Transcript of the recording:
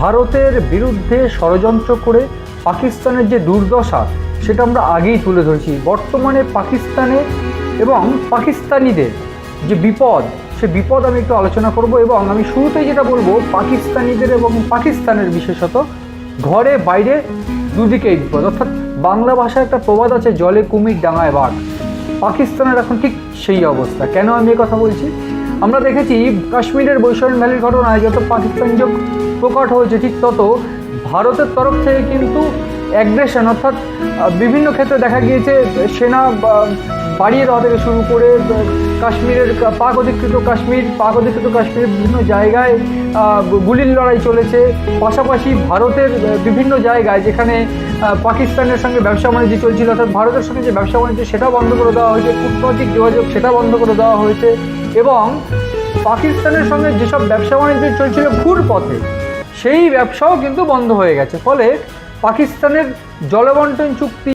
ভারতের বিরুদ্ধে ষড়যন্ত্র করে পাকিস্তানের যে দুর্দশা, সেটা আমরা আগেই তুলে ধরেছি। বর্তমানে পাকিস্তানে এবং পাকিস্তানিদের যে বিপদ, সে বিপদ আমি একটু আলোচনা করব এবং আমি শুরুতেই যেটা বলব, পাকিস্তানিদের এবং পাকিস্তানের বিশেষত ঘরে বাইরে দুদিকেই বিপদ। অর্থাৎ বাংলা ভাষায় একটা প্রবাদ আছে, জলে কুমির ডাঙায় বাঘ। পাকিস্তানের এখন ঠিক সেই অবস্থা। কেন আমি এ কথা বলছি? আমরা দেখেছি কাশ্মীরের বৈষয়ন ভ্যালির ঘটনায় যত পাকিস্তান যোগ প্রকট হয়েছে, ঠিক তত ভারতের তরফ থেকে কিন্তু অ্যাগ্রেশন অর্থাৎ বিভিন্ন ক্ষেত্রে দেখা গিয়েছে সেনা বাড়িয়ে দেওয়া থেকে শুরু করে কাশ্মীরের পাক অধিকৃত কাশ্মীর, পাক অধিকৃত কাশ্মীরের বিভিন্ন জায়গায় গুলির লড়াই চলেছে। পাশাপাশি ভারতের বিভিন্ন জায়গায় যেখানে পাকিস্তানের সঙ্গে ব্যবসা বাণিজ্য চলছিল, অর্থাৎ ভারতের সঙ্গে যে ব্যবসা বাণিজ্য, সেটা বন্ধ করে দেওয়া হয়েছে। কূটনৈতিক যোগাযোগ সেটা বন্ধ করে দেওয়া হয়েছে। এবং পাকিস্তানের সঙ্গে যেসব ব্যবসা বাণিজ্য চলছিল ঘুর পথে সেই ব্যবসাও কিন্তু বন্ধ হয়ে গেছে। ফলে পাকিস্তানের জলবন্টন চুক্তি